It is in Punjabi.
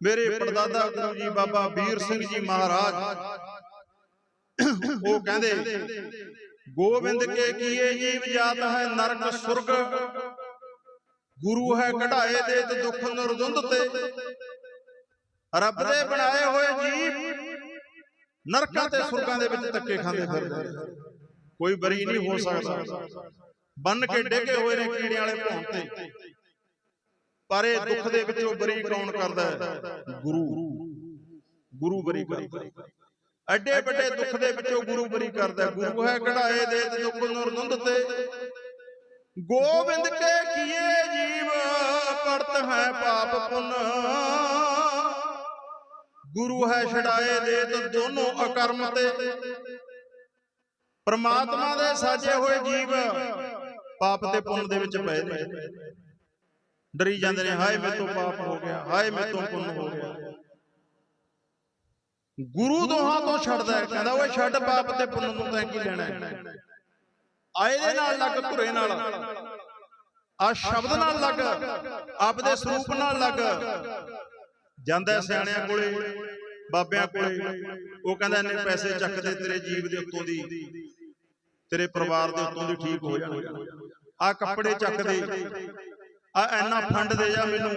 ਮੇਰੇ ਪੜਦਾਦਾ ਗੁਰੂ ਜੀ ਬਾਬਾ ਵੀਰ ਸਿੰਘ ਜੀ ਮਹਾਰਾਜ। ਉਹ ਕਹਿੰਦੇ ਗੋਬਿੰਦ ਕੇ ਕੀਏ ਜੀਵ ਜਾਤ ਹੈ ਨਰਕ ਸੁਰਗ। ਗੁਰੂ ਹੈ ਕਢਾਏ ਦੇ ਤੇ ਦੁੱਖ ਨਰਦੁੰਦ ਤੇ। ਰੱਬ ਦੇ ਬਣਾਏ ਹੋਏ ਜੀਵ ਨਰਕਾਂ ਤੇ ਸੁਰਗਾਂ ਦੇ ਵਿੱਚ ਧੱਕੇ ਖਾਂਦੇ ਫਿਰਦੇ। ਕੋਈ ਬਰੀ ਨਹੀਂ ਹੋ ਸਕਦਾ। ਬੰਨ ਕੇ ਡੇਗੇ ਹੋਏ ਨੇ ਕੀੜਿਆਂ ਵਾਲੇ ਭੌਂ ਤੇ ਪਰ ਇਹ ਦੁੱਖ ਦੇ ਵਿੱਚੋਂ ਬਰੀ ਕੌਣ ਕਰਦਾ ਹੈ? ਗੁਰੂ। ਗੁਰੂ। ਬਰੀ ਕਰਦਾ ਹੈ। ਐਡੇ ਵੱਡੇ ਦੁੱਖ ਦੇ ਵਿੱਚੋਂ ਗੁਰੂ ਬਰੀ ਕਰਦਾ। ਗੁਰੂ ਹੈ ਕਢਾਏ ਦੇ ਤੇ ਦੁੱਖ ਨਰਦੁੰਦ ਤੇ। ਗੋਬਿੰਦ ਕੇ ਕੀਏ ਜੀਵ ਪੜਤ ਹੈ ਪਾਪ ਪੁੰਨ। ਗੁਰੂ ਹੈ ਛਡਾਏ ਦੇ ਤੇ ਦੋਨੋਂ ਅਕਰਮ ਤੇ। ਪ੍ਰਮਾਤਮਾ ਦੇ ਸਾਜੇ ਹੋਏ ਜੀਵ ਪਾਪ ਤੇ ਪੁੰਨ ਦੇ ਵਿੱਚ ਪਏ ਨੇ। ਡਰੀ ਜਾਂਦੇ ਨੇ ਹਾਏ ਮੇਰੇ ਤੋਂ ਪਾਪ ਹੋ ਗਿਆ ਹਾਏ ਮੇਰੇ ਤੋਂ ਪੁੰਨ ਹੋ ਗਿਆ। ਗੁਰੂ ਦੋਹਾਂ ਤੋਂ ਛੱਡਦਾ ਕਹਿੰਦਾ ਓਏ ਛੱਡ ਪਾਪ ਤੇ ਪੁੰਨ ਨੂੰ ਤੈਂ ਕੀ ਲੈਣਾ ਆਏ ਦੇ ਨਾਲ ਲੱਗ ਧੁਰੇ ਨਾਲ। ਆ ਸ਼ਬਦ ਨਾਲ ਲੱਗ ਆਪਦੇ ਸਰੂਪ ਨਾਲ ਲੱਗ। ਜਾਂਦਾ ਸਿਆਣਿਆਂ ਕੋਲੇ ਬਾਬਿਆਂ ਕੋਲੇ। ਉਹ ਕਹਿੰਦਾ ਇਹਨੇ ਪੈਸੇ ਚੱਕ ਦੇ ਤੇਰੇ ਜੀਵ ਦੇ ਉੱਤੋਂ ਦੀ। ਤੇਰੇ ਪਰਿਵਾਰ ਦੇ ਉੱਤੋਂ ਦੀ ਠੀਕ ਹੋ ਜਾਣਗੇ। ਆ ਕੱਪੜੇ ਚੱਕ ਦੇ। ਆ ਐਨਾ ਫੰਡ ਦੇ ਜਾ ਮੈਨੂੰ।